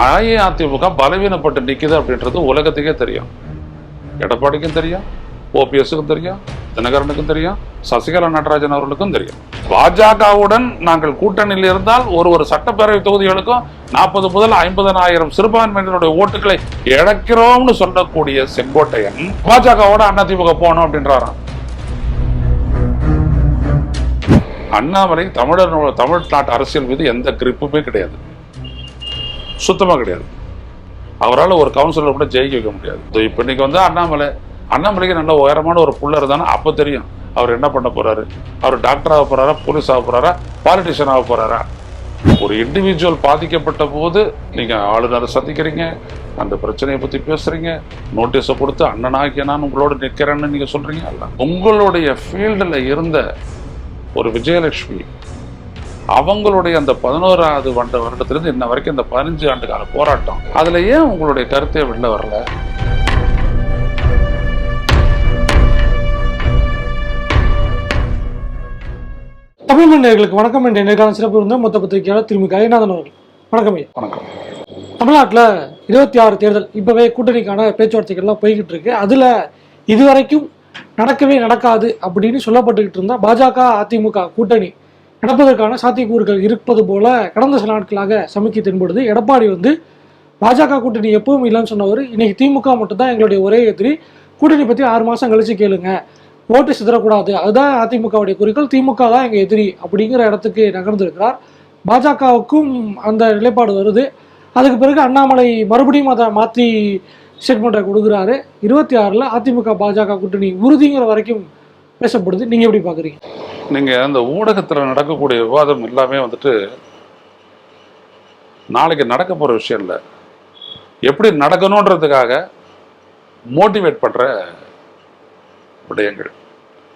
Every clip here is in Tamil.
அஇஅதிமுக பலவீனப்பட்டு நிற்கிது அப்படின்றது உலகத்துக்கே தெரியும். எடப்பாடிக்கும் தெரியும் ஓபிஎஸ்க்கும் தெரியும் தினகரனுக்கும் தெரியும் சசிகலா நடராஜன் அவர்களுக்கும் தெரியும். பாஜகவுடன் நாங்கள் கூட்டணியில் இருந்தால் ஒரு ஒரு சட்டப்பேரவை தொகுதிகளுக்கும் நாற்பது முதல் ஐம்பதனாயிரம் சிறுபான்மையினருடைய ஓட்டுகளை இழக்கிறோம்னு சொல்லக்கூடிய செங்கோட்டையன் பாஜகவோட அதிமுக போகணும் அப்படின்றாராம். அண்ணாமலை தமிழர் தமிழ்நாட்டு அரசியல் மீது எந்த கிரிப்புமே கிடையாது. சுத்தமாக கிடையாது. அவரால் ஒரு கவுன்சிலர் கூட ஜெயிக்க வைக்க முடியாது. இப்போ இன்னைக்கு வந்து அண்ணாமலை அண்ணாமலைக்கு நல்ல உயரமான ஒரு புள்ள இருந்தானா அப்போ தெரியும் அவர் என்ன பண்ண போகிறாரு அவர் டாக்டர் ஆக போகிறாரா போலீஸ் ஆக போகிறாரா பாலிட்டிஷியன் ஆக போகிறாரா ஒரு இண்டிவிஜுவல் பாதிக்கப்பட்ட போது நீங்கள் ஆளுநரை சந்திக்கிறீங்க அந்த பிரச்சனையை பற்றி பேசுகிறீங்க நோட்டீஸை கொடுத்து அண்ணனாகிய நான் உங்களோட நிற்கிறேன்னு நீங்கள் சொல்கிறீங்க அல்ல. உங்களுடைய ஃபீல்டில் இருந்த ஒரு விஜயலட்சுமி அவங்களுடைய அந்த பதினோராவது வண்ட வருடத்திலிருந்து இன்ன வரைக்கும் இந்த பதினஞ்சு ஆண்டு கால போராட்டம். அதுல ஏன் உங்களுடைய கருத்தே வெளில வரல? தமிழ் மன்னர்களுக்கு வணக்கம். என்ற நேர்காணல் சிறப்பு இருந்த மொத்த பத்திரிகையாளர் திருமி கலைநாதன் அவர்கள். வணக்கம் ஐயா. வணக்கம். தமிழ்நாட்டில் இருபத்தி ஆறு தேர்தல் இப்போவே கூட்டணிக்கான பேச்சுவார்த்தைகள்லாம் போய்கிட்டு இருக்கு. அதில் இதுவரைக்கும் நடக்கவே நடக்காது அப்படின்னு சொல்லப்பட்டுக்கிட்டு இருந்தா பாஜக அதிமுக கூட்டணி நடப்பதற்கான சாத்தியக்கூறுகள் இருப்பது போல கடந்த சில நாட்களாக சமிக்கை தென்படுது. எடப்பாடி வந்து பாஜக கூட்டணி எப்பவும் இல்லைன்னு சொன்னவர். இன்னைக்கு திமுக மட்டும்தான் எங்களுடைய ஒரே எதிரி. கூட்டணி பற்றி ஆறு மாதம் கழிச்சு கேளுங்க. ஓட்டு சிதறக்கூடாது. அதுதான் அதிமுகவுடைய குறிக்கோள். திமுக தான் எங்கள் எதிரி அப்படிங்கிற இடத்துக்கு நகர்ந்திருக்கிறார். பாஜகவுக்கும் அந்த நிலைப்பாடு வருது. அதுக்கு பிறகு அண்ணாமலை மறுபடியும் அதை மாற்றி ஸ்டேட்மெண்ட்டை கொடுக்குறாரு. இருபத்தி ஆறில் அதிமுக பாஜக கூட்டணி உறுதிங்கிற வரைக்கும் பேசப்படுது. நீங்கள் எப்படி பார்க்குறீங்க நீங்க அந்த ஊடகத்துல நடக்கக்கூடிய விவாதம் எல்லாமே வந்துட்டு நாளைக்கு நடக்க போற விஷயம் இல்லை. எப்படி நடக்கணுன்றதுக்காக மோட்டிவேட் பண்ற விடயங்கள்.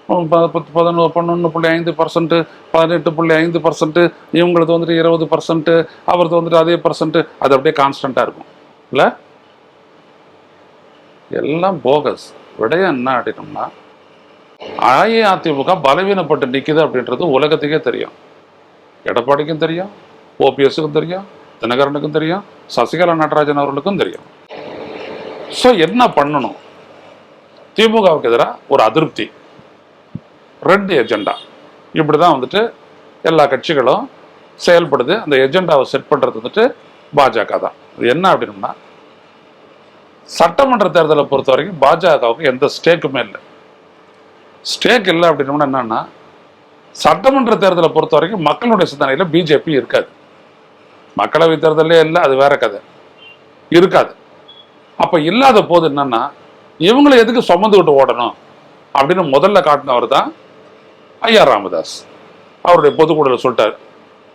ப- பத்து பதினொன்று பன்னொன்று புள்ளி ஐந்து பர்சன்ட்டு பதினெட்டு புள்ளி ஐந்து பர்சன்ட்டு இவங்களுக்கு வந்துட்டு இருபது பர்சன்ட்டு அவருக்கு வந்துட்டு அதே பர்சன்ட்டு அது அப்படியே கான்ஸ்டண்ட்டாக இருக்கும். இல்லை? எல்லாம் போகஸ் விடயம் என்ன அப்படின்னோம்னா அஇஅதிமுக பலவீனப்பட்டு நிற்குது அப்படின்றது உலகத்துக்கே தெரியும். எடப்பாடிக்கும் தெரியும் ஓபிஎஸ்க்கும் தெரியும் தினகரனுக்கும் தெரியும் சசிகலா நடராஜன் அவர்களுக்கும் தெரியும். ஸோ என்ன பண்ணணும்? திமுகவுக்கு எதிராக ஒரு அதிருப்தி. ரெண்டு எஜெண்டா இப்படி தான் வந்துட்டு எல்லா கட்சிகளும் செயல்படுது. அந்த எஜெண்டாவை செட் பண்ணுறது வந்துட்டு பாஜக தான். இது என்ன அப்படின்னா சட்டமன்ற தேர்தலை பொறுத்த வரைக்கும் பாஜகவுக்கு எந்த ஸ்டேக்குமே இல்லை. ஸ்டேக் இல்லை அப்படின்னோம்னா என்னன்னா சட்டமன்ற தேர்தலை பொறுத்த வரைக்கும் மக்களுடைய சிந்தனையில் பிஜேபி இருக்காது. மக்களவை தேர்தலே இல்லை அது வேற கதை. இருக்காது. அப்போ இல்லாத போது என்னன்னா இவங்களை எதுக்கு சுமந்துக்கிட்டு ஓடணும்? அப்படின்னு முதல்ல காட்டினவர் தான் ஐயா ராமதாஸ். அவருடைய பொதுக்கூடல சொல்லிட்டார்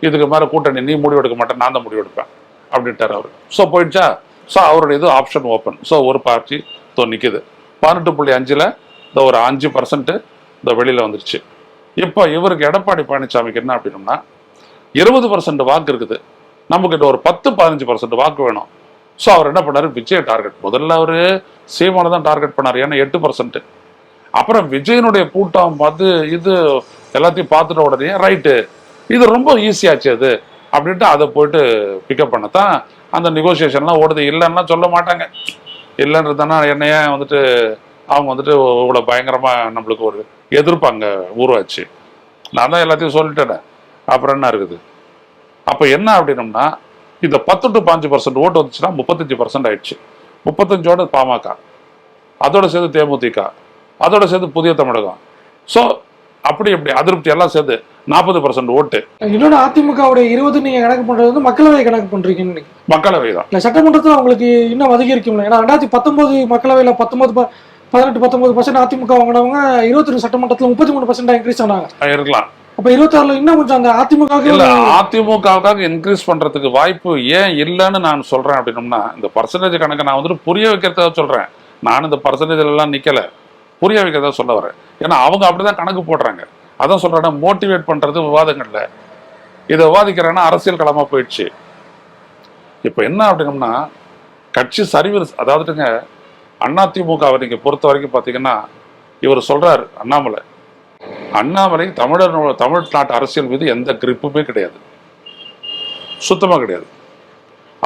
இதுக்கு மேலே கூட்டணி நீ முடிவு எடுக்க மாட்டேன் நான் தான் முடிவு எடுப்பேன் அப்படின்ட்டார் அவர். ஸோ போயிடுச்சா? ஸோ அவருடைய இது ஆப்ஷன் ஓப்பன் ஸோ ஒரு பார்ட்டி தோ நிற்குது பதினெட்டு புள்ளி அஞ்சில் இந்த ஒரு அஞ்சு பர்சன்ட்டு இந்த வெளியில் வந்துருச்சு. இப்போ இவருக்கு எடப்பாடி பழனிசாமிக்கு என்ன அப்படின்னா இருபது பர்சன்ட் வாக்கு இருக்குது. நம்மக்கிட்ட ஒரு பத்து பதினஞ்சு பர்சன்ட் வாக்கு வேணும். ஸோ அவர் என்ன பண்ணாரு? விஜய் டார்கெட் முதல்ல அவர் சீமானை தான் டார்கெட் பண்ணார். ஏன்னா எட்டு பர்சன்ட் அப்புறம் விஜயனுடைய கூட்டம் பார்த்து இது எல்லாத்தையும் பார்த்துட்ட உடனே ரைட்டு இது ரொம்ப ஈஸியாச்சு அது அப்படின்ட்டு அதை போயிட்டு பிக்கப் பண்ணத்தான் அந்த நெகோசியேஷன்லாம் ஓடுது. இல்லைன்னா சொல்ல மாட்டாங்க. இல்லைன்றதுனா என்னையே வந்துட்டு அவங்க வந்துட்டு இவ்வளோ பயங்கரமாக நம்மளுக்கு ஒரு எதிர்ப்பு அங்கே உருவாச்சு. நான் தான் எல்லாத்தையும் சொல்லிட்டேனே. அப்புறம் என்ன இருக்குது? அப்போ என்ன அப்படின்னம்னா இந்த பத்து டு பாஞ்சு பர்சன்ட் ஓட்டு வந்துச்சுன்னா முப்பத்தஞ்சு பர்சன்ட் ஆயிடுச்சு. முப்பத்தஞ்சோட பாமக. அதோட சேர்ந்து தேமுதிக. அதோட சேர்ந்து புதிய தமிழகம். ஸோ அப்படி இப்படி அதிருப்தி எல்லாம் சேர்ந்து நாற்பது பர்சன்ட் ஓட்டு. இன்னொன்று அதிமுகவுடைய இருபது நீங்க கணக்கு பண்றது வந்து மக்களவை கணக்கு பண்றீங்கன்னு நினைக்கிறேன். மக்களவை தான் சட்டமன்றத்தில் உங்களுக்கு இன்னும் அதிகரிக்கும்ல ஏன்னா ரெண்டாயிரத்தி பத்தொன்பது மக்களவையில் பத்தொன்பது ப- பதினெட்டு பத்தொன்பது பர்சன்ட் அதிமுக வாங்கினவங்க இருபத்தி ரெண்டு சட்டமன்றத்தில் முப்பத்தி மூணு பர்சன்ட் இன்க்ரீஸ் ஆனாங்க. இருக்கலாம். அப்ப இருபத்தாறுல இன்னும் கொஞ்சம் அந்த அதிமுக இல்ல அதிமுகவுக்காக இன்க்ரீஸ் பண்றதுக்கு வாய்ப்பு ஏன் இல்லைன்னு நான் சொல்றேன் அப்படின்னம்னா இந்த பர்சன்டேஜ் கணக்கு நான் வந்துட்டு புரிய வைக்கிறதுக்காக சொல்றேன். நான் இந்த பர்சன்டேஜ் எல்லாம் நிக்கல. புரிய வைக்கிறதா சொல்ல வரேன். ஏன்னா அவங்க அப்படிதான் கணக்கு போடுறாங்க. அதான் சொல்றேன் மோட்டிவேட் பண்றது விவாதங்கள்ல இதை விவாதிக்கிறேன்னா அரசியல் களமா போயிடுச்சு. இப்போ என்ன அப்படின்னம்னா கட்சி சரிவு அதாவதுங்க அதிமுகவை நீங்கள் பொறுத்த வரைக்கும் பார்த்தீங்கன்னா இவர் சொல்றாரு அண்ணாமலை. அண்ணாமலை தமிழர் தமிழ்நாட்டு அரசியல் மீது எந்த கிரிப்புமே கிடையாது. சுத்தமா கிடையாது.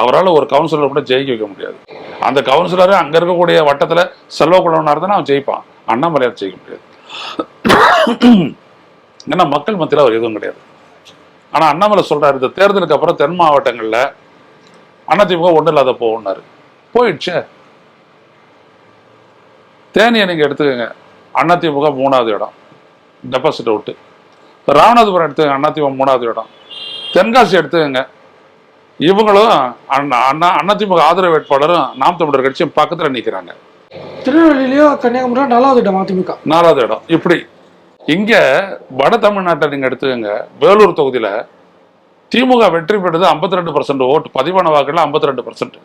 அவரால் ஒரு கவுன்சிலர் கூட ஜெயிக்க வைக்க முடியாது. அந்த கவுன்சிலர் அங்க இருக்கக்கூடிய வட்டத்துல செல்வக்குள்ளவனாக இருந்தால் அவன் ஜெயிப்பான். அண்ணாமலையார் ஜெயிக்க முடியாது. ஏன்னா மக்கள் மத்தியில் அவர் எதுவும் கிடையாது. ஆனா அண்ணாமலை சொல்றாரு இந்த தேர்தலுக்கு அப்புறம் தென் மாவட்டங்கள்ல அதிமுக ஒன்றும் இல்லாத போகும்னாரு போயிடுச்சே. தேனியை நீங்க எடுத்துக்கோங்க. அதிமுக மூணாவது இடம். டெபாசிட் விட்டு ராமநாதபுரம் எடுத்துக்கங்க அதிமுக மூணாவது இடம். தென்காசி எடுத்துக்கங்க. இவங்களும் அண்ணா அண்ணா அதிமுக ஆதரவு வேட்பாளரும் நாம் தமிழர் கட்சியும் பக்கத்துல நிக்கிறாங்க. திருநெல்வேலியிலயோ கன்னியாகுமரியோ நாலாவது இடம் அதிமுக. நாலாவது இடம். இப்படி. இங்க வட தமிழ்நாட்டை நீங்க எடுத்துக்கங்க. வேலூர் தொகுதியில திமுக வெற்றி பெற்றது 52% ரெண்டு பர்சன்ட் ஓட்டு. பதிவான வாக்குகள் 52% ரெண்டு பர்சன்ட்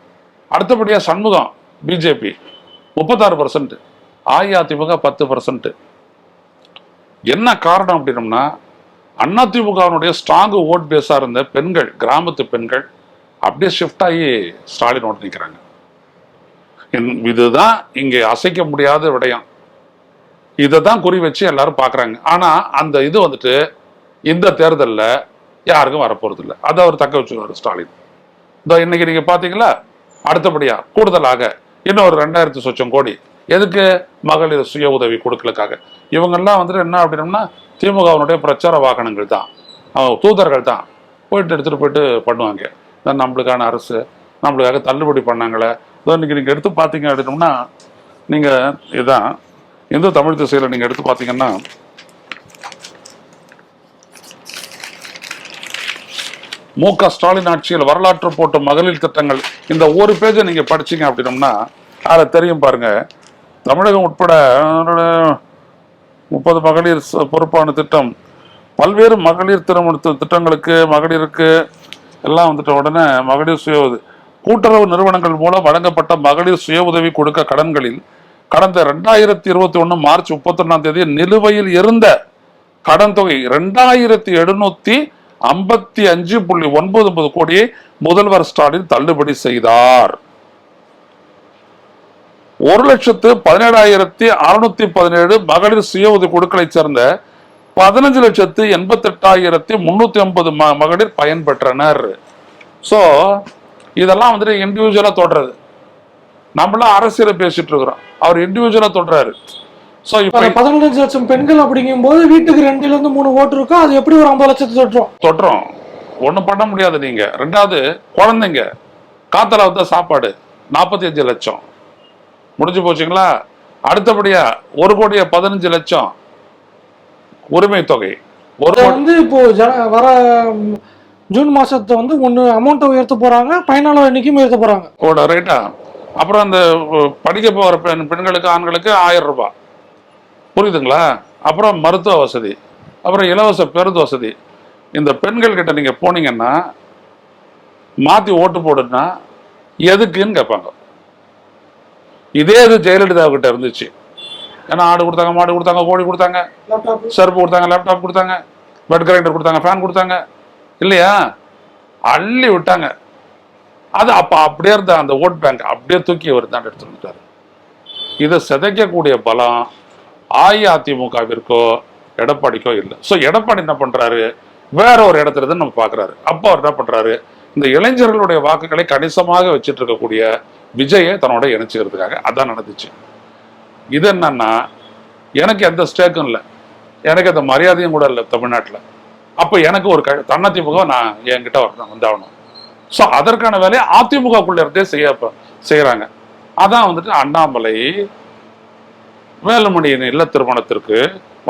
அடுத்தபடியா சண்முகம் பிஜேபி முப்பத்தாறு பர்சன்ட் அஇஅதிமுக பத்து பர்சன்ட் என்ன காரணம் அப்படின்னம்னா அதிமுகவினுடைய ஸ்ட்ராங் ஓட் பேஸாக இருந்த பெண்கள் கிராமத்து பெண்கள் அப்படியே ஷிஃப்ட் ஆகி ஸ்டாலின் ஓட்டு நிற்கிறாங்க இதுதான் இங்கே அசைக்க முடியாத விடயம். இதை தான் குறி வச்சு எல்லாரும் பார்க்குறாங்க. ஆனால் அந்த இது வந்துட்டு இந்த தேர்தலில் யாருக்கும் வரப்போகிறது இல்லை அதை அவர் தக்க வச்சுருவார் ஸ்டாலின். இதோ இன்னைக்கு நீங்கள் பார்த்தீங்களா? அடுத்தபடியாக கூடுதலாக இன்னும் ஒரு ரெண்டாயிரத்தி சொச்சம் கோடி எதுக்கு மகளிர் சுய உதவி கொடுக்கலுக்காக? இவங்கெல்லாம் வந்துட்டு என்ன அப்படின்னம்னா திமுகவினுடைய பிரச்சார வாகனங்கள் தான். தூதர்கள் தான். போயிட்டு எடுத்துகிட்டு போயிட்டு பண்ணுவாங்க. நம்மளுக்கான அரசு. நம்மளுக்காக தள்ளுபடி பண்ணாங்களே. இதோ இன்னைக்கு நீங்கள் எடுத்து பார்த்தீங்க அப்படின்னம்னா நீங்கள் இதுதான் இந்து தமிழ் திசையில் நீங்கள் எடுத்து பார்த்தீங்கன்னா மு க ஸ்டாலின் ஆட்சியில் வரலாற்று போட்ட மகளிர் திட்டங்கள் இந்த ஒரு பேஜை நீங்கள் படிச்சீங்க அப்படின்னம்னா அதை தெரியும் பாருங்கள் தமிழகம் உட்பட முப்பது மகளிர் பொறுப்பான திட்டம். பல்வேறு மகளிர் திருமண திட்டங்களுக்கு மகளிருக்கு எல்லாம் வந்துட்ட உடனே மகளிர் சுய உதவி கூட்டுறவு நிறுவனங்கள் மூலம் வழங்கப்பட்ட மகளிர் சுய உதவி கொடுக்க கடன்களில் கடந்த ரெண்டாயிரத்தி இருபத்தி ஒன்று மார்ச் முப்பத்தொன்னாம் தேதி நிலுவையில் இருந்த கடன் தொகை ரெண்டாயிரத்தி எழுநூத்தி ஐம்பத்தி அஞ்சு புள்ளி ஒன்பது ஒன்பது கோடியை முதல்வர் ஸ்டாலின் தள்ளுபடி செய்தார். ஒரு லட்சத்து பதினேழாயிரத்தி அறுநூத்தி பதினேழு மகளிர் சுய உதவி சேர்ந்த பதினஞ்சு லட்சத்து எண்பத்தி எட்டாயிரத்தி முன்னூத்தி ஐம்பது மகளிர் பயன்பெற்றனர். சோ இதெல்லாம் வந்துட்டு இண்டிவிஜுவலா தொடறது நம்மளாம் அரசியல பேசிட்டு இருக்கிறோம் அவர் இண்டிவிஜுவலா தொடறாரு சோ இப்ப பதினஞ்சு லட்சம் பெண்கள் அப்படிங்கும்போது வீட்டுக்கு ரெண்டுல இருந்து மூணு ஓட்டு இருக்கும் அது எப்படி ஒரு ஐம்பது லட்சத்தை தொட்டுரும்? தொட்டுறோம் ஒண்ணும் பண்ண முடியாது நீங்க. ரெண்டாவது குழந்தைங்க. காத்தல வந்த சாப்பாடு நாற்பத்தி அஞ்சு லட்சம். முடிஞ்சு போச்சுங்களா? அடுத்தபடியா ஒரு கோடியே பதினஞ்சு லட்சம் உரிமை தொகை. ஒரு வந்து இப்போ ஜன- வர ஜூன் மாசத்தை வந்து ஒண்ணு அமௌண்ட்டை உயர்த்த போறாங்க பயனாளர் எண்ணிக்கையும் உயர்த்த போறாங்க. ஓட ரைட்டா அப்புறம் அந்த படிக்க போகிற பெண் பெண்களுக்கு ஆண்களுக்கு ஆயிரம் ரூபாய். புரியுதுங்களா? அப்புறம் மருத்துவ வசதி அப்புறம் இலவச பேருந்து வசதி. இந்த பெண்கள் கிட்ட நீங்க போனீங்கன்னா மாத்தி ஓட்டு போடுன்னா எதுக்குன்னு கேட்பாங்க. இதே இது ஜெயலலிதா கிட்ட இருந்துச்சு. ஏன்னா ஆடு கொடுத்தாங்க மாடு கொடுத்தாங்க கோழி கொடுத்தாங்க செருப்பு கொடுத்தாங்க லேப்டாப் கொடுத்தாங்க பெட் கிரைண்டர் கொடுத்தாங்க ஃபேன் கொடுத்தாங்க. இல்லையா? அள்ளி விட்டாங்க. அது அப்ப அப்படியே இருந்த அந்த ஓட் பேங்க் அப்படியே தூக்கி அவர் தான் எடுத்து வந்துட்டாரு. இதை சிதைக்கக்கூடிய பலம் அஇஅதிமுகவிற்கோ எடப்பாடிக்கோ இல்லை. ஸோ எடப்பாடி என்ன பண்றாரு? வேற ஒரு இடத்துல இருந்து நம்ம பார்க்கறாரு. அப்போ அவர் என்ன பண்றாரு? இந்த இளைஞர்களுடைய வாக்குகளை கணிசமாக வச்சிட்டு இருக்கக்கூடிய விஜயை தன்னோட இணைச்சிக்கிறதுக்காக அதான் நடந்துச்சு. இது என்னன்னா எனக்கு எந்த ஸ்டேக்கும் இல்லை. எனக்கு அந்த மரியாதையும் கூட இல்லை தமிழ்நாட்டில். அப்போ எனக்கு ஒரு க தன்னதிமுகம் நான் என்கிட்ட வரணும் வந்தாகணும். ஸோ அதற்கான வேலையை அதிமுகக்குள்ள இருந்தே செய்ய செய்கிறாங்க அதான் வந்துட்டு அண்ணாமலை வேலுமணியின் இல்ல திருமணத்திற்கு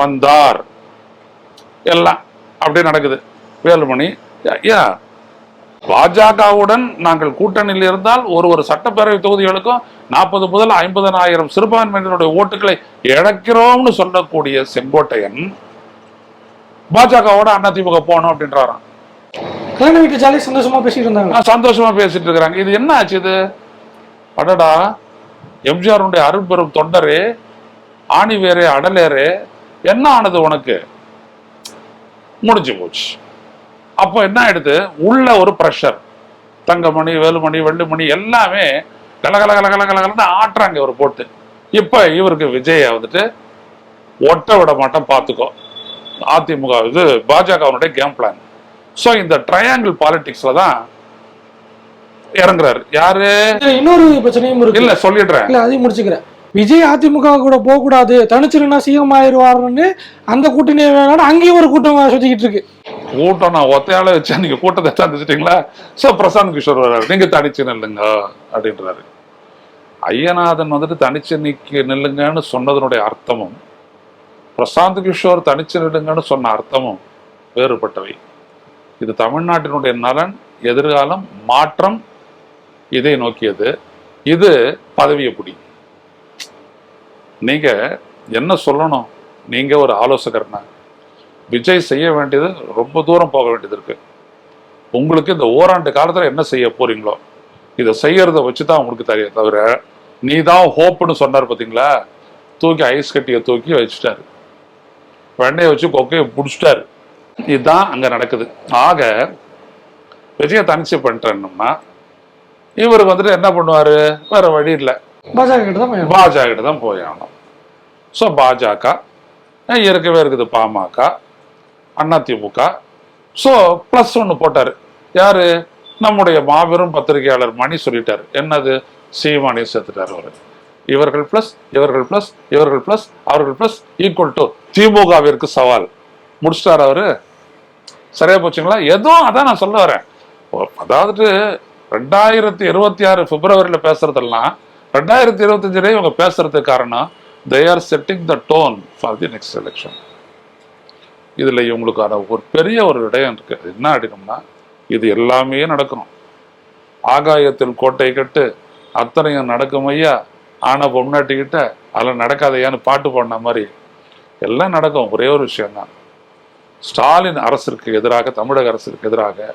வந்தார். எல்லாம் அப்படியே நடக்குது. வேலுமணி யா பாஜகவுடன் நாங்கள் கூட்டணியில் இருந்தால் ஒரு ஒரு சட்டப்பேரவை தொகுதிகளுக்கும் நாற்பது முதல் ஐம்பதனாயிரம் சிறுபான்மையினருடைய ஓட்டுகளை இழக்கிறோம்னு சொல்லக்கூடிய செங்கோட்டையன் பாஜகவோட அதிமுக போகணும் அப்படின்றாராம். கல்யாண வீட்டு ஜாலி சந்தோஷமா பேசிட்டு இருந்தாங்க. சந்தோஷமா பேசிட்டு இருக்கிறாங்க. இது என்ன ஆச்சு இது? அடடா எம்ஜிஆருடைய அருட்பெரும் தொண்டரு ஆணிவேரே அடலேரே என்ன ஆனது உனக்கு? முடிஞ்சு போச்சு. அப்போ என்ன ஆயிடுது? உள்ள ஒரு ப்ரெஷர் தங்கமணி வேலுமணி வெள்ளிமணி எல்லாமே கலகல கல கல கலன்னு ஆட்டுறாங்க இவர் போட்டு. இப்ப இவருக்கு விஜய வந்துட்டு ஒட்ட விட மாட்டேன் பார்த்துக்கோ அதிமுக இது பாஜகவினுடைய கேம் பிளான் ஸோ இந்த ட்ரையாங்கிள் பாலிடிக்ஸ்ல தான் இறங்குறாரு. யாரு? இன்னொரு பிரச்சனையும் இருக்கு. இல்ல சொல்லிடுறேன். இல்ல அதையும் முடிச்சுக்கிறேன். விஜய் அதிமுக கூட போக கூடாது தனிச்சிருந்தா சிஎம் ஆயிடுவாருன்னு அந்த கூட்டணி வேணாலும் அங்கேயும் ஒரு கூட்டம் சுத்திக்கிட்டு இருக்கு. கூட்டம் நான் ஒத்தையால வச்சா நீங்க கூட்டத்தை தந்துச்சிட்டீங்களா சோ பிரசாந்த் கிஷோர் வர்றாரு நீங்க தனிச்சு நில்லுங்க அப்படின்றாரு. ஐயநாதன் வந்துட்டு தனிச்சு நிக்க நில்லுங்கன்னு சொன்னதனுடைய அர்த்தமும் பிரசாந்த் கிஷோர் தனிச்சு நில்லுங்கன்னு சொன்ன அர்த்தமும் வேறுபட்டவை. இது தமிழ்நாட்டினுடைய நலன் எதிர்காலம் மாற்றம் இதை நோக்கியது. இது பதவியை பிடி. நீங்க என்ன சொல்லணும்? நீங்க ஒரு ஆலோசகர்னா. விஜய் செய்ய வேண்டியது ரொம்ப தூரம் போக வேண்டியது இருக்கு. உங்களுக்கு இந்த ஓராண்டு காலத்துல என்ன செய்ய போறீங்களோ இதை செய்யறத வச்சு தான் உங்களுக்கு தெரியும் தவிர நீ தான் ஹோப்னு சொன்னார் பார்த்தீங்களா தூக்கி ஐஸ் கட்டியை தூக்கி வச்சுட்டாரு. வெண்ணையை வச்சு கொக்கையை பிடிச்சிட்டாரு. இதுதான் அங்க நடக்குது. ஆக விஜய தனிச்சு பண்ணிட்டேன்னோம்னா இவருக்கு வந்துட்டு என்ன பண்ணுவாரு? வேற வழி இல்லை. பாஜக கிட்ட தான் பாஜக கிட்ட தான் போய் ஆகணும். ஸோ பாஜக இருக்கவே இருக்குது பாமக. அதிமுக ஸோ ப்ளஸ் ஒன்று போட்டார். யாரு? நம்முடைய மாபெரும் பத்திரிகையாளர் மணி சொல்லிட்டார். என்னது? சீமானி சேர்த்துட்டார் அவர். இவர்கள் ப்ளஸ் இவர்கள் ப்ளஸ் இவர்கள் ப்ளஸ் அவர்கள் ப்ளஸ் ஈக்குவல் டு திமுகவிற்கு சவால். முடிச்சிட்டார் அவரு. சரியா போச்சுங்களா? எதுவும் அதான் நான் சொல்ல வரேன். அதாவது ரெண்டாயிரத்தி இருபத்தி ஆறு பிப்ரவரியில பேசுறதெல்லாம் ரெண்டாயிரத்தி இருபத்தஞ்சிலே இவங்க பேசுறதுக்கு காரணம் they are setting the tone for the next election இதுல இவங்களுக்கான ஒரு பெரிய ஒரு விடயம் இருக்கு. அது என்ன அப்படின்னம்னா இது எல்லாமே நடக்கணும். ஆகாயத்தில் கோட்டை கட்டு அத்தனையும் நடக்கும் ஐயா. ஆனா பொம்னாட்டிக்கிட்ட அதெல்லாம் நடக்காதையான்னு பாட்டு பாடின மாதிரி. எல்லாம் நடக்கும். ஒரே ஒரு விஷயம்தான். ஸ்டாலின் அரசிற்கு எதிராக தமிழக அரசுக்கு எதிராக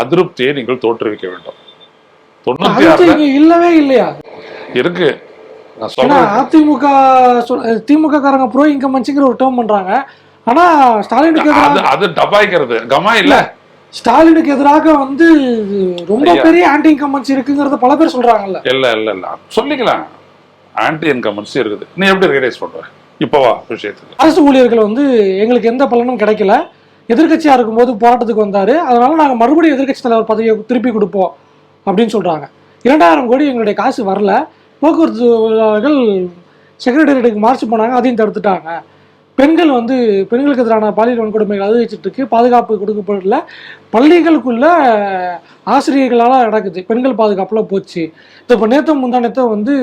அதிருப்தியை நீங்கள் தோற்றுவிக்க வேண்டும். தொண்ணூத்தி இல்லவே இல்லையா? இருக்கு. அதிமுக திமுக காரங்க ப்ரோ இன்கம் ஒரு டேர்ம் பண்றாங்க. ஆனா ஸ்டாலினுக்கு அது எதிராக அது டபாய்க்கிறது கமா இல்ல. ஸ்டாலினுக்கு எதிராக வந்து ரொம்ப. பெரிய ஆன்டி இன்கம்பன்சி இருக்குங்கிறத பல பேர் சொல்றாங்கல்ல. இல்ல இல்ல இல்ல. சொல்லிக்கலாம். ஆன்டி இன்கமன்சி இருக்குது. நீ எப்படி ரியலைஸ் பண்ற? இப்போ வா விஷயத்துக்கு. அரசு ஊழியர்கள் வந்து எங்களுக்கு எந்த பலனும் கிடைக்கல. எதிர்க்கட்சியா இருக்கும்போது போராட்டத்துக்கு வந்தாரு. அதனால நாங்க மறுபடியும் எதிர்க்கட்சி தலைவர் பதவியை திருப்பி கொடுப்போம் அப்படின்னு சொல்றாங்க. இரண்டாயிரம் கோடி எங்களுடைய காசு வரல. போக்குவரத்து செக்ரட்டரியேட்டுக்கு மார்ச் போனாங்க அதையும் தடுத்துட்டாங்க. பெண்கள் வந்து பெண்களுக்கு எதிரான பாலியல் வன்கொடுமைகள் அதிகரிச்சிட்டு இருக்கு பாதுகாப்பு கொடுக்கப்படல. பள்ளிகளுக்குள்ள ஆசிரியர்களால் நடக்குது பெண்கள் பாதுகாப்புல போச்சு. இப்போ நேற்று முந்தானத்தை வந்து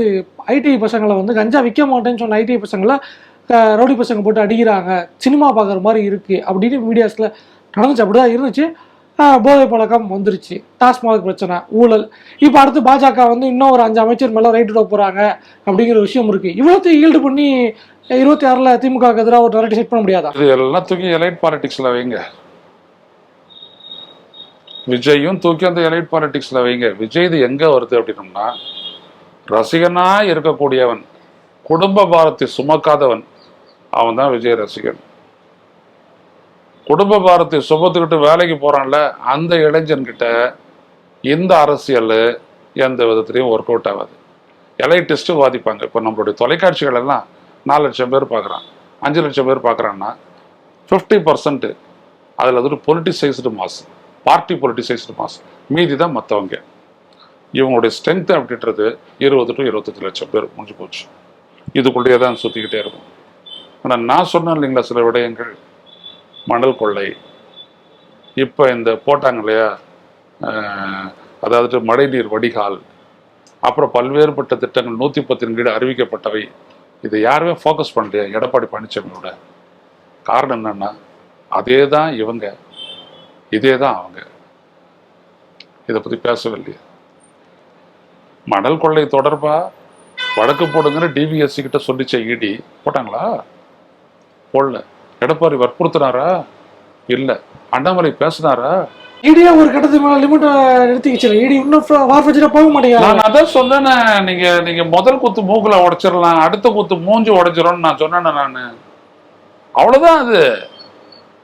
ஐடிஐ பசங்களை வந்து கஞ்சா விற்க மாட்டேன்னு சொன்ன ஐடிஐ பசங்களை ரவுடி பசங்க போட்டு அடிக்கிறாங்க. சினிமா பார்க்குற மாதிரி இருக்கு அப்படின்னு மீடியாஸில் நடந்துச்சு. அப்படிதான் இருந்துச்சு. போதை பழக்கம் வந்துருச்சு. டாஸ்மாக் பிரச்சனை ஊழல். இப்போ அடுத்து பாஜக வந்து இன்னும் ஒரு அஞ்சு அமைச்சர் மேலே ரைட் விட போகிறாங்க அப்படிங்கிற விஷயம் இருக்கு. இவ்வளோத்தையும் ஈல்டு பண்ணி இருபத்தி ஆறில் திமுக எதிராக ஒரு நரேட்டிவ் செட் பண்ண முடியாதா? இது எல்லாம் தூக்கி எலைட் பாலிடிக்ஸ்ல வைங்க. விஜயும் தூக்கி அந்த எலைட் பாலிடிக்ஸ்ல வைங்க. விஜய் இது எங்க வருது அப்படின்னோம்னா ரசிகனா இருக்கக்கூடியவன் குடும்ப பாரத்தை சுமக்காதவன் அவன் தான் விஜய் ரசிகன். குடும்ப பாரத்தை சுமத்துக்கிட்டு வேலைக்கு போறான்ல அந்த இளைஞன்கிட்ட இந்த அரசியல் எந்த விதத்திலையும் ஒர்க் அவுட் ஆகாது. எலைட்டிஸ்ட்டு வாதிப்பாங்க. இப்போ நம்மளுடைய தொலைக்காட்சிகள் எல்லாம் நாலு லட்சம் பேர் பார்க்குறான். அஞ்சு லட்சம் பேர் பார்க்குறான்னா ஃபிஃப்டி பர்சன்ட் அதில் வந்துட்டு politicised mass party politicised mass மீதி தான் மற்றவங்க இவங்களுடைய ஸ்ட்ரென்த் அப்படின்றது இருபது டு இருபத்தஞ்சு லட்சம் பேர் முடிஞ்சு போச்சு. இதுக்குள்ளேயே தான் சுற்றிக்கிட்டே இருக்கும். ஆனால் நான் சொன்னேன் இல்லைங்களா சில விடயங்கள்? மணல் கொள்ளை. இப்போ இந்த போட்டாங்க இல்லையா? அதாவது மழைநீர் வடிகால். அப்புறம் பல்வேறுபட்ட திட்டங்கள் நூற்றி பத்தின் கீழ் அறிவிக்கப்பட்டவை. இதை யாருமே ஃபோக்கஸ் பண்ணலையா எடப்பாடி பழனிசாமியோட காரணம் என்னன்னா அதே தான் இவங்க இதே தான் அவங்க. இதை பற்றி பேசவே இல்லையா மணல் கொள்ளை தொடர்பாக வழக்கு போடுங்கன்னு டிவிஎஸ்சி கிட்ட சொல்லிச்ச இடி போட்டாங்களா? போடல. எடப்பாடி வற்புறுத்தினாரா? இல்லை. அண்ணாமலை பேசினாரா? இடியா ஒரு கட்டத்துக்கு மேலே லிமிட் நிறுத்திக்கிச்சு இடி இன்னும் வார்ஃபஜில் போக மாட்டேங்கிறாங்க நான் அதான் சொன்னேனே நீங்க நீங்க முதல் குத்து மூக்குல உடைச்சிடலாம் அடுத்த குத்து மூஞ்சி உடைச்சிரும்னு நான் சொன்னேனே நான். அவ்வளவுதான் அது.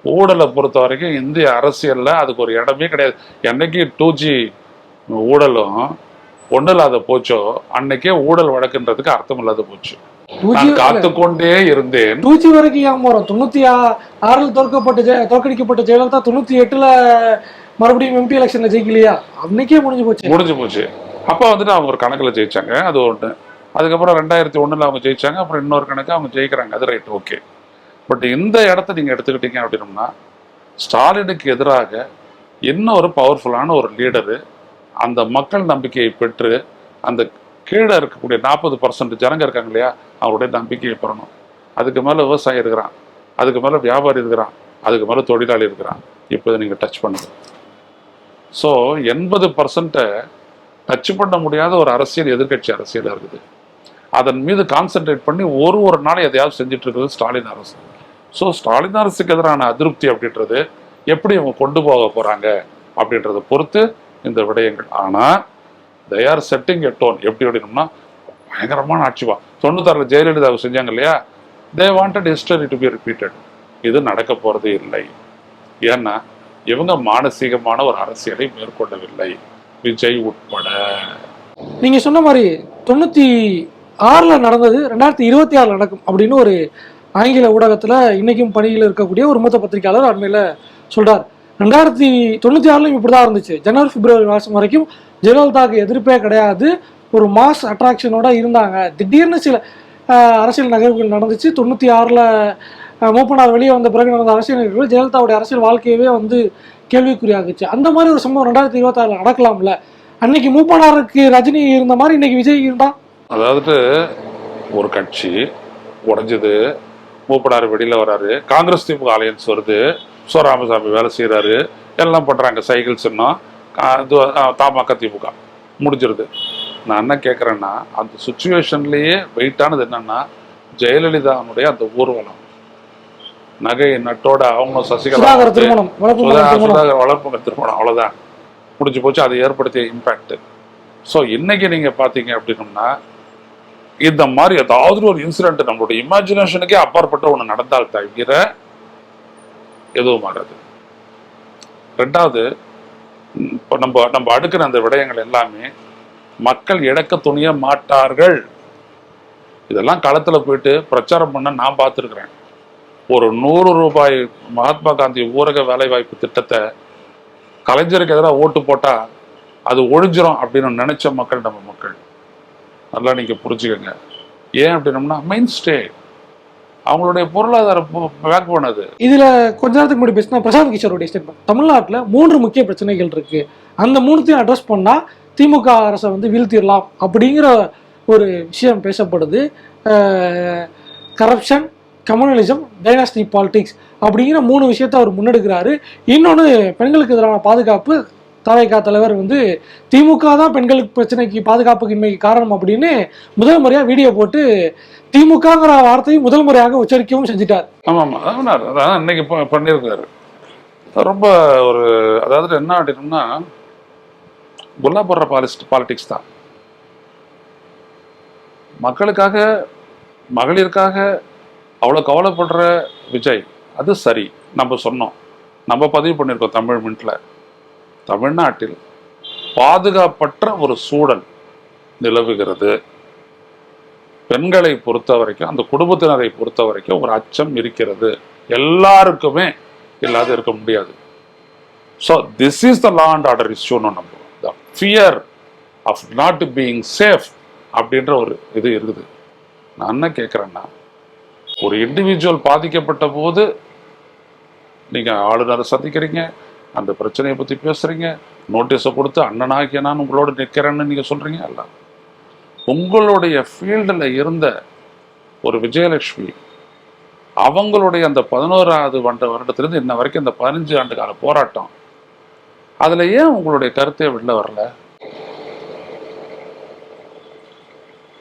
ஊழலை பொறுத்த வரைக்கும் இந்திய அரசியல்ல அதுக்கு ஒரு இடமே கிடையாது. என்னைக்கு டூ ஜி ஊழலும் ஒண்ணு இல்லாத போச்சோ அன்னைக்கே ஊழல் வழக்குன்றதுக்கு அர்த்தம் இல்லாத போச்சு. நான் காத்து கொண்டே இருந்தேன். டூச்சி வரைக்கும் ஏன் போறோம்? தொண்ணூத்தி ஆறில் தோற்கப்பட்ட தோற்கடிக்கப்பட்ட ஜெயலலிதா தொண்ணூத்தி எட்டுல மறுபடியும் எம்பி எலெக்ஷன்ல ஜெயிக்கலையா? அன்னைக்கே முடிஞ்சு போச்சு. முடிஞ்சு போச்சு. அப்போ வந்துட்டு அவங்க ஒரு கணக்கில் ஜெயிச்சாங்க. அது ஒன்று அதுக்கப்புறம் ரெண்டாயிரத்தி ஒண்ணுல அவங்க ஜெயிச்சாங்க. அப்புறம் இன்னொரு கணக்கு அவங்க ஜெயிக்கிறாங்க. அது ரைட் ஓகே பட் இந்த இடத்த நீங்கள் எடுத்துக்கிட்டீங்க அப்படின்னோம்னா ஸ்டாலினுக்கு எதிராக இன்னொரு பவர்ஃபுல்லான ஒரு லீடரு அந்த மக்கள் நம்பிக்கையை பெற்று அந்த கீழே இருக்கக்கூடிய நாற்பது பர்சன்ட் ஜனங்க இருக்காங்க இல்லையா அவருடைய நம்பிக்கையை பெறணும். அதுக்கு மேலே விவசாயி இருக்கிறான். அதுக்கு மேலே வியாபாரி இருக்கிறான். அதுக்கு மேலே தொழிலாளி இருக்கிறான். இப்போ நீங்கள் டச் பண்ணுங்க. ஸோ எண்பது பர்சன்ட்டை டச் பண்ண முடியாத ஒரு அரசியல் எதிர்க்கட்சி அரசியலாக இருக்குது. அதன் மீது கான்சென்ட்ரேட் பண்ணி ஒரு ஒரு நாளும் எதையாவது செஞ்சுட்டு இருக்கிறது ஸ்டாலின் அரசு. ஸோ ஸ்டாலின் அரசுக்கு எதிரான அதிருப்தி அப்படின்றது எப்படி அவங்க கொண்டு போக போகிறாங்க அப்படின்றத பொறுத்து இந்த விடயங்கள். ஆனால் they are setting a tone எப்படி அப்படின்னம்னா பயங்கரமான ஆட்சிவா. தொண்ணூத்தாறுல ஜெயலலிதாவை செஞ்சாங்க இல்லையா? They wanted history to be repeated இது நடக்க போகிறது இல்லை. ஏன்னா இவங்க மானசீகமான ஒரு அரசியலை மேற்கொள்ளவில்லை. விஜய் உட்பட. நீங்க சொன்ன மாதிரி தொண்ணூத்தி ஆறுல நடந்தது ரெண்டாயிரத்தி இருபத்தி ஆறுல நடக்கும் அப்படின்னு ஒரு ஆங்கில ஊடகத்துல இன்னைக்கும் பணியில் இருக்கக்கூடிய ஒரு மூத்த பத்திரிகையாளர் அண்மையில சொல்றார். ரெண்டாயிரத்தி தொண்ணூத்தி ஆறுலயும் இப்படிதான் இருந்துச்சு. ஜனவரி பிப்ரவரி மாசம் வரைக்கும் ஜெயலலிதாவுக்கு எதிர்ப்பே கிடையாது. ஒரு மாஸ் அட்ராக்ஷனோட இருந்தாங்க. திடீர்னு சில அரசியல் நகர்வுகள் நடந்துச்சு. தொண்ணூத்தி ஆறுல மூப்பனார் வெளியே வந்த பிறகு நடந்த அரசியல் நிகழ்வுகள் ஜெயலலிதாவுடைய அரசியல் வாழ்க்கையவே வந்து கேள்விக்குறியாகுச்சு. அந்த மாதிரி ஒரு சம்பவம் ரெண்டாயிரத்தி இருபத்தாறுல நடக்கலாம்ல? அன்னைக்கு மூப்பனாருக்கு ரஜினி இருந்த மாதிரி இன்னைக்கு விஜய் இருந்தா? அதாவது ஒரு கட்சி உடைஞ்சது மூப்பனார் வெளியில வராரு காங்கிரஸ் திமுக அலையன்ஸ் வருது சோ ராமசாமி வேலை செய்யறாரு எல்லாம் பண்றாங்க சைக்கிள் சின்னம் இது, தமாக திமுக. முடிஞ்சிருது. நான் என்ன கேட்குறேன்னா அந்த சுச்சுவேஷன்லயே வெயிட்டானது என்னன்னா ஜெயலலிதாவுடைய அந்த ஊர்வலம். நகை நட்டோட அவங்க சசிகலா திருமணம் சுதாகர் வளர்ப்புங்க திருமணம் அவ்வளவுதான். முடிஞ்சு போச்சு அது ஏற்படுத்திய இம்பாக்ட் ஸோ இன்னைக்கு நீங்க பாத்தீங்க அப்படின்னம்னா இந்த மாதிரி ஏதாவது ஒரு இன்சிடென்ட் நம்மளுடைய இமேஜினேஷனுக்கே அப்பாற்பட்ட ஒன்று நடந்தால் தவிர எதுவும் ஆகாது ரெண்டாவது இப்போ நம்ம நம்ம அடுக்கிற அந்த விடயங்கள் எல்லாமே மக்கள் இழக்க துணிய மாட்டார்கள். இதெல்லாம் களத்துல போயிட்டு பிரச்சாரம் பண்ண நான் பார்த்துருக்குறேன் ஒரு நூறு ரூபாய் மகாத்மா காந்தி ஊரக வேலைவாய்ப்பு திட்டத்தை கலைஞருக்கு எதிராக ஓட்டு போட்டால் அது ஒழிஞ்சிரும் அப்படின்னு நினைச்ச மக்கள் நம்ம மக்கள். நல்லா நீங்கள் புரிஞ்சுக்கோங்க. ஏன் அப்படின்னம்னா மெயின் ஸ்டே அவங்களுடைய பொருளாதார பேக் பண்ணது இதுல கொஞ்ச நேரத்துக்கு முன்னாடி பேசினா பிரசாந்த் கிஷோருடைய ஸ்டேட்மெண்ட் தமிழ்நாட்டில் மூன்று முக்கிய பிரச்சனைகள் இருக்கு. அந்த மூணுத்தையும் அட்ரஸ் பண்ணா திமுக அரசை வந்து வீழ்த்திடலாம் அப்படிங்கிற ஒரு விஷயம் பேசப்படுது. கரப்ஷன் கம்யூனலிசம் டைனாஸ்டி பாலிடிக்ஸ் அப்படிங்கிற மூணு விஷயத்தை அவர் முன்னெடுக்கிறாரு. இன்னொன்று பெண்களுக்கு எதிரான பாதுகாப்பு. தலைக்கா தலைவர் வந்து திமுக தான் பெண்களுக்கு பிரச்சனைக்கு பாதுகாப்புக்கு இன்மைக்கு காரணம் அப்படின்னு முதல் முறையாக வீடியோ போட்டு திமுகங்கிற வார்த்தையும் முதல் முறையாக உச்சரிக்கவும் செஞ்சிட்டார். ஆமாம் ஆமாம் அதான் அதான் இன்னைக்கு பண்ணியிருக்காரு. ரொம்ப ஒரு அதாவது என்ன அப்படின்னா குல்லா போடுற பாலிஸ்ட் பாலிடிக்ஸ் தான். மக்களுக்காக மகளிருக்காக அவ்வளோ கவலைப்படுற விஜய் அது சரி. நம்ம சொன்னோம். நம்ம பதிவு பண்ணியிருக்கோம் தமிழ் மின்ட்ல. தமிழ்நாட்டில் பாதுகாப்பற்ற ஒரு சூழல் நிலவுகிறது. பெண்களை பொறுத்த வரைக்கும் அந்த குடும்பத்தினரை பொறுத்த வரைக்கும் ஒரு அச்சம் இருக்கிறது. எல்லாருக்குமே இல்லாத இருக்க முடியாது. So this is the law and order இஷ்யூன்னு நம்ம the fear of not being safe அப்படின்ற ஒரு இது இருக்குது. நான் என்ன கேட்குறேன்னா ஒரு இண்டிவிஜுவல் பாதிக்கப்பட்ட போது நீங்கள் ஆளுநரை சந்திக்கிறீங்க அந்த பிரச்சனையை பற்றி பேசுகிறீங்க நோட்டீஸை கொடுத்து அண்ணனாகிய நான் உங்களோட நிற்கிறேன்னு நீங்கள் சொல்கிறீங்க அல்ல. உங்களுடைய ஃபீல்டில் இருந்த ஒரு விஜயலட்சுமி அவங்களுடைய அந்த பதினோராவது வண்ட வருடத்திலிருந்து இன்ன வரைக்கும் இந்த பதினஞ்சு ஆண்டு கால போராட்டம் அதில் ஏன் உங்களுடைய கருத்தே வெளில வரல?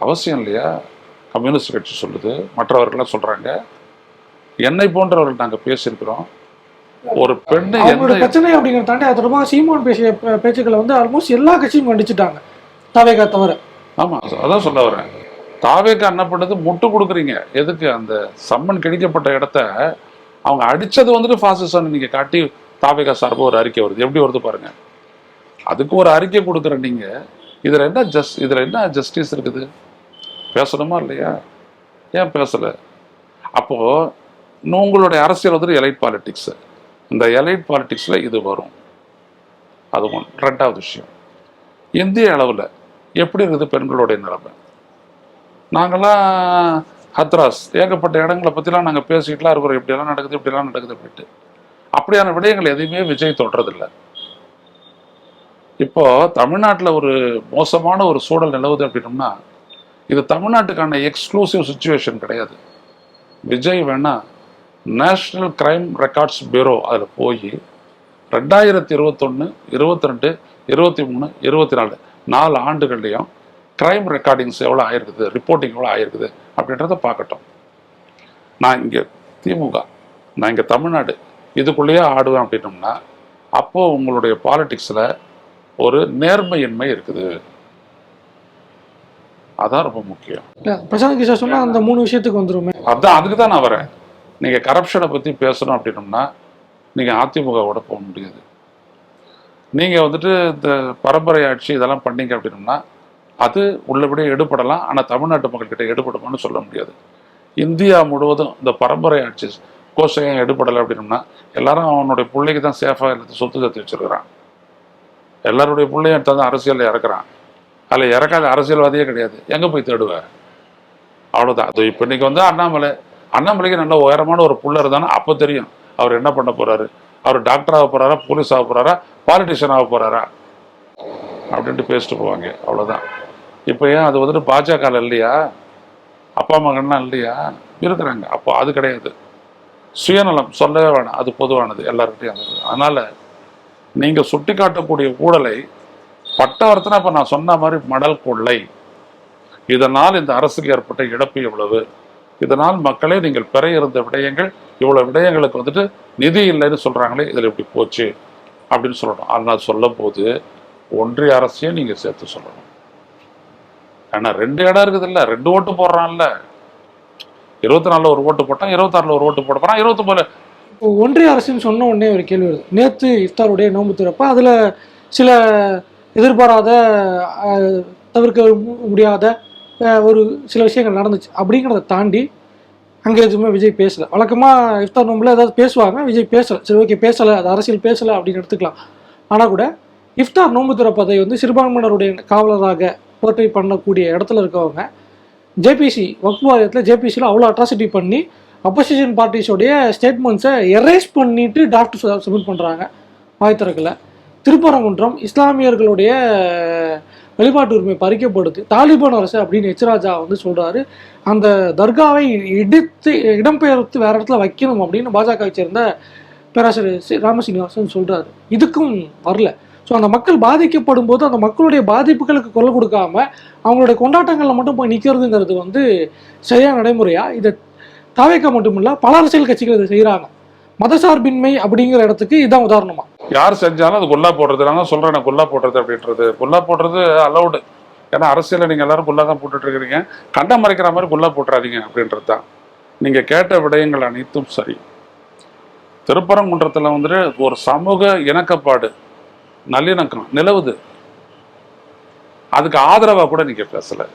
அவசியம் இல்லையா? கம்யூனிஸ்ட் கட்சி சொல்லுது மற்றவர்கள்லாம் சொல்றாங்க. என்னை போன்றவர்கள் நாங்க பேசியிருக்கிறோம். ஒரு பெண்ணை அவங்களோட பிரச்சனை அப்படிங்கிறத தாண்டி அது தொடர்பாக சீமான் பேசிய பேச்சுக்களை வந்து ஆல்மோஸ்ட் எல்லா கட்சியும் கண்டிச்சுட்டாங்க. தவேகா தவிர. ஆமா அதான் சொல்ல வரேன். தாவேக்கு என்ன பண்ணது? முட்டு கொடுக்குறீங்க. எதுக்கு அந்த சம்மன் கிழிக்கப்பட்ட இடத்த அவங்க அடிச்சது வந்துட்டு ஃபாசிசம் நீங்க காட்டி தாவேகா சார்பா ஒரு அறிக்கை வருது. எப்படி வருது பாருங்க. அதுக்கு ஒரு அறிக்கை கொடுக்குற நீங்க. இதுல என்ன ஜஸ்ட் இதுல என்ன ஜஸ்டிஸ் இருக்குது? பேசணுமா இல்லையா? ஏன் பேசலை? அப்போது உங்களுடைய அரசியல் வந்துட்டு எலைட் பாலிட்டிக்ஸு இந்த எலைட் பாலிட்டிக்ஸில் இது வரும். அது ஒன்று ரெண்டாவது விஷயம். இந்திய அளவில் எப்படி இருக்குது பெண்களுடைய நிலைமை? நாங்களாம் ஹத்ராஸ் ஏகப்பட்ட இடங்களை பற்றிலாம் நாங்கள் பேசிக்கிட்டுலாம் இருக்கிறோம். இப்படியெல்லாம் நடக்குது இப்படியெல்லாம் நடக்குது அப்படின்ட்டு. அப்படியான விடயங்கள் எதையுமே விஜய் தொடுறதில்ல இப்போ தமிழ்நாட்டில் ஒரு மோசமான ஒரு சூழல் நிலவுது அப்படின்னோம்னா இது தமிழ்நாட்டுக்கான எக்ஸ்க்ளூசிவ் சுச்சுவேஷன் கிடையாது. விஜய் வேணா நேஷ்னல் கிரைம் ரெக்கார்ட்ஸ் பியூரோ அதில் போய் ரெண்டாயிரத்தி இருபத்தொன்று இருபத்தி ரெண்டு இருபத்தி மூணு இருபத்தி நாலு நாலு ஆண்டுகள்லையும் கிரைம் ரெக்கார்டிங்ஸ் எவ்வளோ ஆயிருக்குது ரிப்போர்ட்டிங் எவ்வளோ ஆயிருக்குது அப்படின்றத பார்க்கட்டும். நான் இங்கே திமுக நான் இங்கே தமிழ்நாடு இதுக்குள்ளேயே ஆடுவேன் அப்படின்னோம்னா அப்போது உங்களுடைய பாலிட்டிக்ஸில் ஒரு நேர்மையின்மை இருக்குது. அதான் ரொம்ப முக்கியம். பிரசாந்த் கிஷோர் சொன்னா அந்த மூணு விஷயத்துக்கு வந்துருமே. அதான் அதுக்கு தான் நான் வரேன். நீங்கள் கரப்ஷனை பற்றி பேசணும் அப்படின்னோம்னா நீங்கள் அதிமுகவோட போக முடியாது. நீங்கள் வந்துட்டு இந்த பரம்பரை ஆட்சி இதெல்லாம் பண்ணீங்க அப்படின்னோம்னா அது உள்ளபடியே எடுபடலாம். ஆனால் தமிழ்நாட்டு மக்கள்கிட்ட எடுபடுமான்னு சொல்ல முடியாது. இந்தியா முழுவதும் இந்த பரம்பரை ஆட்சி கோஷம் எடுபடலை அப்படின்னோம்னா எல்லாரும் அவனுடைய பிள்ளைக்கு தான் சேஃபாக எல்லாத்தையும் சொத்து சேர்த்து வச்சிருக்கிறான். எல்லாருடைய பிள்ளையும் எடுத்தால் தான் அரசியலில் இறக்குறான். அதில் இறக்காத அரசியல்வாதியே கிடையாது. எங்கே போய் தேடுவார்? அவ்வளோதான் அது இப்போ இன்னைக்கு வந்து அண்ணாமலை. அண்ணாமலைக்கு நல்ல உயரமான ஒரு புள்ள இருந்தானா அப்போ தெரியும். அவர் என்ன பண்ண போகிறாரு அவர் டாக்டர் ஆக போகிறாரா போலீஸ் ஆக போறாரா பாலிட்டிஷியன் ஆக போகிறாரா அப்படின்ட்டு பேசிட்டு போவாங்க. அவ்வளோதான் இப்போ ஏன் அது வந்துட்டு பாஜக இல்லையா? அப்பா மகன்லாம் இல்லையா? இருக்கிறாங்க. அப்போ அது கிடையாது. சுயநலம் சொல்லவே வேணாம். அது பொதுவானது. எல்லாருக்கிட்டையும் அதனால் நீங்கள் சுட்டி காட்டக்கூடிய ஊழலை பட்டவர்த்தனை இப்போ நான் சொன்ன மாதிரி மடல் கொள்ளை. இதனால் இந்த அரசுக்கு ஏற்பட்ட இழப்பு எவ்வளவு? இதனால் மக்களே நீங்கள் பெற இருந்த விடயங்கள் இவ்வளவு விடயங்களுக்கு வந்துட்டு நிதி இல்லைன்னு சொல்றாங்களே இதில் இப்படி போச்சு அப்படின்னு சொல்லணும். ஆனால் சொல்லும் போது ஒன்றிய அரசையும் நீங்க சேர்த்து சொல்லணும். ஆனால் ரெண்டு இடம் இருக்குது இல்லை ரெண்டு ஓட்டு போடுறான்ல. இருபத்தி நாலுல ஒரு ஓட்டு போட்டான் இருபத்தாறுல ஒரு ஓட்டு போட போறான் இருபத்தி இப்போ ஒன்றிய அரசுன்னு சொன்ன உடனே ஒரு கேள்வி வருது. நேற்று இஃப்தாருடைய நோம்பு திறப்ப அதில் சில எதிர்பாராத தவிர்க்க முடியாத ஒரு சில விஷயங்கள் நடந்துச்சு. அப்படிங்கிறத தாண்டி அங்கே எதுவுமே விஜய் பேசலை. வழக்கமாக இஃப்தார் நோம்பில் ஏதாவது பேசுவாங்க விஜய் பேசலை. சரி ஓகே பேசலை அது அரசியல் பேசலை அப்படின்னு எடுத்துக்கலாம். ஆனால் கூட இஃப்தார் நோன்பு திறப்பதை வந்து சிறுபான்மையினருடைய காவலராக போர்ட்ரை பண்ணக்கூடிய இடத்துல இருக்கவங்க ஜேபிசி வக்ஃப் வாரியத்தில் ஜேபிசியில் அவ்வளோ அட்ராசிட்டி பண்ணி அப்போசிஷன் பார்ட்டிஸோடைய ஸ்டேட்மெண்ட்ஸை எரேஸ் பண்ணிட்டு டாக்டர் சப்மிட் பண்ணுறாங்க வாய் திறக்கலை திருப்பரங்குன்றம் இஸ்லாமியர்களுடைய வழிபாட்டு உரிமை பறிக்கப்படுது. தாலிபான் அரசு அப்படின்னு எச்ராஜா வந்து சொல்கிறாரு அந்த தர்காவை இடித்து இடம்பெயர்த்து வேற இடத்துல வைக்கணும் அப்படின்னு பாஜகவை சேர்ந்த பேராசிரியர் ராமசீனிவாசன் சொல்கிறாரு இதுக்கும் வரல. ஸோ அந்த மக்கள் பாதிக்கப்படும் போது அந்த மக்களுடைய பாதிப்புகளுக்கு குரல் கொடுக்காம அவங்களுடைய கொண்டாட்டங்களில் மட்டும் போய் நிற்கிறதுங்கிறது வந்து சரியான நடைமுறையா? இதை தாவேக்கா மட்டுமில்ல பல அரசியல் கட்சிகள் இதை செய்கிறாங்க மதசார்பின்மை அப்படிங்கிற இடத்துக்கு இதுதான் உதாரணமாக யார் செஞ்சாலும் அது குல்லா போடுறது. நான் தான் நான் குல்லா போடுறது அப்படின்றது. குல்லா போடுறது அலௌடு ஏன்னா அரசியலில் நீங்கள் எல்லாரும் குல்லா தான் போட்டுட்டு இருக்கிறீங்க. கண்டம் மறைக்கிற மாதிரி குல்லா போட்டுறாதீங்க அப்படின்றது தான். நீங்கள் கேட்ட விடயங்கள் அனைத்தும் சரி. திருப்பரங்குன்றத்தில் வந்துட்டு ஒரு சமூக இணக்கப்பாடு நல்லிணக்கம் நிலவுது. அதுக்கு ஆதரவாக கூட நீங்கள் பேசலை.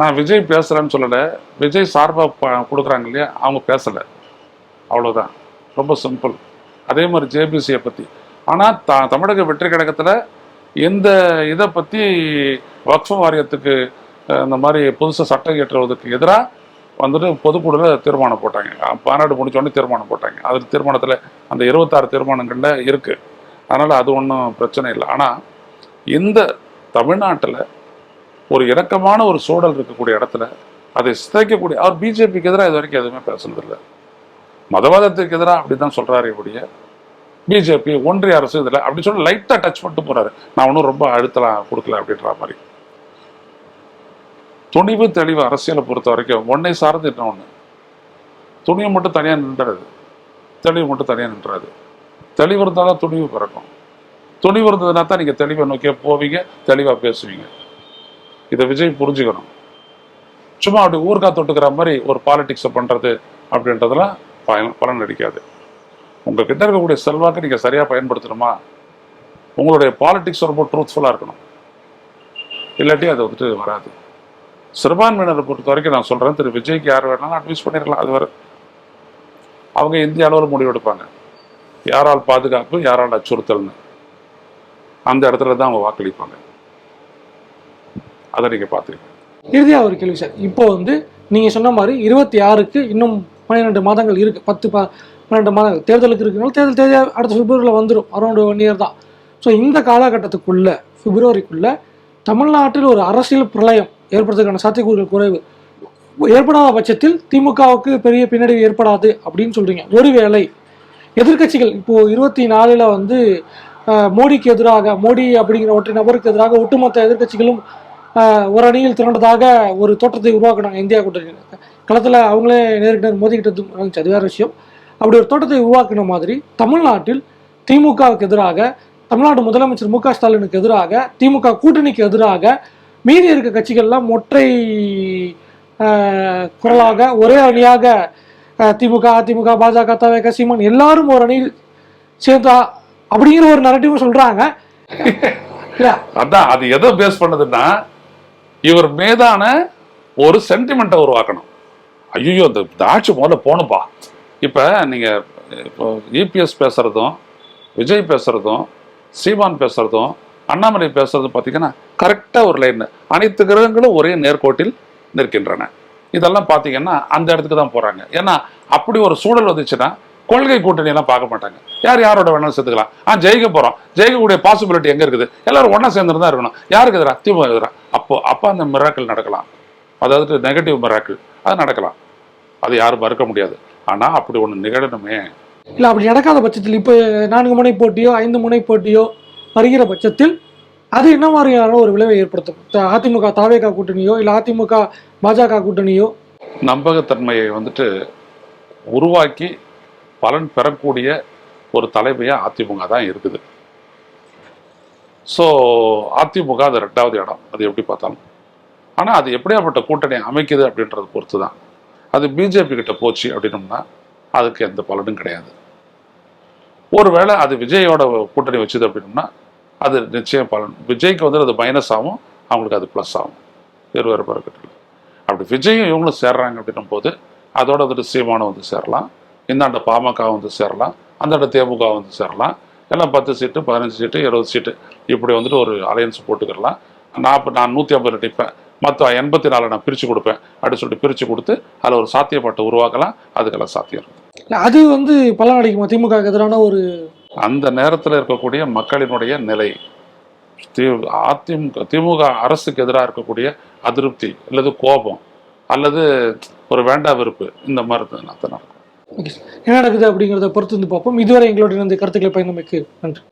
நான் விஜய் பேசுகிறேன்னு சொல்லலை. விஜய் சார்பாக கொடுக்குறாங்க இல்லையா? அவங்க பேசலை. அவ்வளோதான் ரொம்ப சிம்பிள் அதே மாதிரி ஜேபிசியை பற்றி ஆனால் த தமிழக வெற்றி கழகத்தில் இந்த இதை பற்றி வக்ஃபு வாரியத்துக்கு இந்த மாதிரி புதுசாக சட்டம் இயற்றுவதற்கு எதிராக வந்துட்டு பொதுக்குழுவில் தீர்மானம் போட்டாங்க. அஹ், மாநாடு தீர்மானம் போட்டாங்க. அது தீர்மானத்தில் அந்த இருபத்தாறு தீர்மானங்களில் இருக்குது அதனால் அது ஒன்றும் பிரச்சனை இல்லை. ஆனால் இந்த தமிழ்நாட்டில் ஒரு இணக்கமான ஒரு சூழல் இருக்கக்கூடிய இடத்துல அதை சிதைக்கக்கூடிய அவர் பிஜேபிக்கு எதிராக இது வரைக்கும் எதுவுமே பேசுனதில்லை. மதவாதத்துக்கு எதிராக அப்படி தான் சொல்கிறாரு இப்படிய பிஜேபி ஒன்றிய அரசு இதில் அப்படி சொல்லி லைட்டாக டச் பண்ணிட்டு போறாரு. நான் ஒன்றும் ரொம்ப அழுத்தலாம் கொடுக்கல அப்படின்ற மாதிரி. துணிவு தெளிவு அரசியலை பொறுத்த வரைக்கும் ஒன்றை சார்ந்து இன்னொன்று துணிவு மட்டும் தனியாக நின்றுறது தெளிவு மட்டும் தனியாக நின்றாது. தெளிவு இருந்தால் தான் துணிவு பிறக்கும். துணிவு இருந்ததுனா தான் நீங்கள் தெளிவை நோக்கியே போவீங்க தெளிவாக பேசுவீங்க. இதை விஜய் புரிஞ்சுக்கணும். சும்மா அப்படி ஊர்கா தொட்டுக்கிற மாதிரி ஒரு பாலிடிக்ஸை பண்ணுறது அப்படின்றதெல்லாம் பயன் பலன் அடிக்காது உங்ககிட்ட இருக்கக்கூடிய செல்வாக்கு நீங்கள் சரியாக பயன்படுத்தணுமா? உங்களுடைய பாலிடிக்ஸ் ரொம்ப ட்ரூத்ஃபுல்லாக இருக்கணும். இல்லாட்டி அது வந்துட்டு வராது. சிறுபான்மையினரை பொறுத்த வரைக்கும் நான் சொல்கிறேன் திரு விஜய்க்கு யார் வேணாலும் அட்வைஸ் பண்ணிடலாம் அது வர அவங்க இந்திய அளவில் முடிவெடுப்பாங்க யாரால் பாதுகாப்பு யாரால் அச்சுறுத்தல்னு. அந்த இடத்துல தான் அவங்க வாக்களிப்பாங்க. அதை நீங்கள் பார்த்துக்கங்க. இறுதியாக ஒரு கேள்வி சார். இப்போ வந்து நீங்கள் சொன்ன மாதிரி இருபத்தி ஆறுக்கு இன்னும் பன்னிரெண்டு மாதங்கள் இருக்குது பத்து ப பன்னெண்டு மாதங்கள் தேர்தலுக்கு இருக்கிறனால தேர்தல் தேதி அடுத்த பிப்ரவரியில் வந்துடும் அரௌண்ட் ஒன் இயர் தான். ஸோ இந்த காலகட்டத்துக்குள்ளே பிப்ரவரிக்குள்ளே தமிழ்நாட்டில் ஒரு அரசியல் பிரளயம் ஏற்படுறதுக்கான சாத்தியக்கூறுகள் குறைவு. ஏற்படாத பட்சத்தில் திமுகவுக்கு பெரிய பின்னடைவு ஏற்படாது அப்படின்னு சொல்கிறீங்க ஒருவேளை எதிர்க்கட்சிகள் இப்போது இருபத்தி நாலில் வந்து மோடிக்கு எதிராக மோடி அப்படிங்கிற ஒற்றை நபருக்கு எதிராக ஒட்டுமொத்த எதிர்க்கட்சிகளும் ஒரு அணியில் திரண்டதாக ஒரு தோற்றத்தை உருவாக்கினாங்க இந்தியா கூட்டணி களத்தில் அவங்களே நேருக்கு நேர் மோதிக்கிட்டது இருந்துச்சு அது வேறு விஷயம். அப்படி ஒரு தோட்டத்தை உருவாக்கின மாதிரி தமிழ்நாட்டில் திமுகவுக்கு எதிராக தமிழ்நாடு முதலமைச்சர் மு க ஸ்டாலினுக்கு எதிராக திமுக கூட்டணிக்கு எதிராக மீதி இருக்க கட்சிகள்லாம் ஒற்றை குரலாக ஒரே அணியாக திமுக அதிமுக பாஜக தவேக சீமான் எல்லாரும் ஒரு அணியில் சேர்ந்தா அப்படிங்கிற ஒரு நரட்டிவும் சொல்றாங்க. அதான் அது எதை பேஸ் பண்ணுதுன்னா இவர் மீதான ஒரு சென்டிமெண்ட்டை உருவாக்கணும். ஐயோ இந்த ஆட்சி முதல்ல போகணும்ப்பா இப்போ நீங்கள் இப்போ இபிஎஸ் பேசுகிறதும் விஜய் பேசுகிறதும் ஸ்ரீமான் பேசுகிறதும் அண்ணாமலை பேசுறதும் பார்த்தீங்கன்னா கரெக்டாக ஒரு லைன் அனைத்து கிரகங்களும் ஒரே நேர்கோட்டில் நிற்கின்றன. இதெல்லாம் பார்த்தீங்கன்னா அந்த இடத்துக்கு தான் போகிறாங்க ஏன்னா அப்படி ஒரு சூழல் வந்துச்சுன்னா கொள்கை கூட்டணியெல்லாம் பார்க்க மாட்டாங்க. யார் யாரோட வேணாலும் சேர்த்துக்கலாம். ஆ ஜெயிக்க போகிறோம் ஜெயிக்கக்கூடிய பாசிபிலிட்டி எங்கே இருக்குது? எல்லாரும் ஒன்றா சேர்ந்துட்டு தான் இருக்கணும். யாருக்கு எதிராக திமுக எதிராக அப்போ அப்போ அந்த மிராக்கள் நடக்கலாம். அதாவது நெகட்டிவ் மிராக்கள் அது நடக்கலாம். அது யாரும் மறுக்க முடியாது. ஆனால் அப்படி ஒன்று நிகழணுமே. இல்ல அப்படி நடக்காத பட்சத்தில் இப்போ நான்கு முனை போட்டியோ ஐந்து முனை போட்டியோ வருகிற பட்சத்தில் அது என்ன மாதிரியான ஒரு விளைவை ஏற்படுத்தும்? அதிமுக தாவேகா கூட்டணியோ இல்ல அதிமுக பாஜக கூட்டணியோ? நம்பகத்தன்மையை வந்துட்டு உருவாக்கி பலன் பெறக்கூடிய ஒரு தலைமையாக அதிமுக தான் இருக்குது. ஸோ அதிமுக அது ரெண்டாவது இடம். அது எப்படி பார்த்தாலும். ஆனால் அது எப்படியாப்பட்ட கூட்டணி அமைக்குது அப்படின்றத பொறுத்து தான் அது பிஜேபி கிட்ட போச்சு அப்படின்னோம்னா அதுக்கு எந்த பலனும் கிடையாது. ஒருவேளை அது விஜயோட கூட்டணி வச்சுது அப்படின்னோம்னா அது நிச்சயம் பலன். விஜய்க்கு வந்து அது மைனஸ் ஆகும் அவங்களுக்கு அது ப்ளஸ் ஆகும். வேறு வேறு அப்படி விஜயும் இவங்களும் சேர்றாங்க அப்படின்னும் போது அதோட வந்துட்டு சீமானம் வந்து சேரலாம். இந்தாண்ட பாமக வந்து சேரலாம். அந்தாண்ட தேமுக வந்து சேரலாம். எல்லாம் பத்து சீட்டு பதினஞ்சு சீட்டு இருபது சீட்டு இப்படி வந்துட்டு ஒரு அலையன்ஸ் போட்டுக்கிடலாம் நான் இப்போ நான் நூற்றி ஐம்பது நிற்பேன் மற்ற எண்பத்தி நாலு நான் பிரித்து கொடுப்பேன். அப்படின்னு சொல்லிட்டு பிரித்து கொடுத்து அதில் ஒரு சாத்தியப்பாட்டை உருவாக்கலாம். அதுக்கெல்லாம் சாத்தியம். அது வந்து பலன் திமுக எதிரான ஒரு அந்த நேரத்தில் இருக்கக்கூடிய மக்களினுடைய நிலை தி அதிமுக திமுக அரசுக்கு எதிராக இருக்கக்கூடிய அதிருப்தி அல்லது கோபம் அல்லது ஒரு வேண்டா வெறுப்பு இந்த மாதிரி தான் நடக்கும். என்ன நடக்குது அப்படிங்கிறத பொறுத்து வந்து பார்ப்போம். இதுவரை எங்களோட இணைந்து கருத்துக்களை பயந்தமைக்கு நன்றி.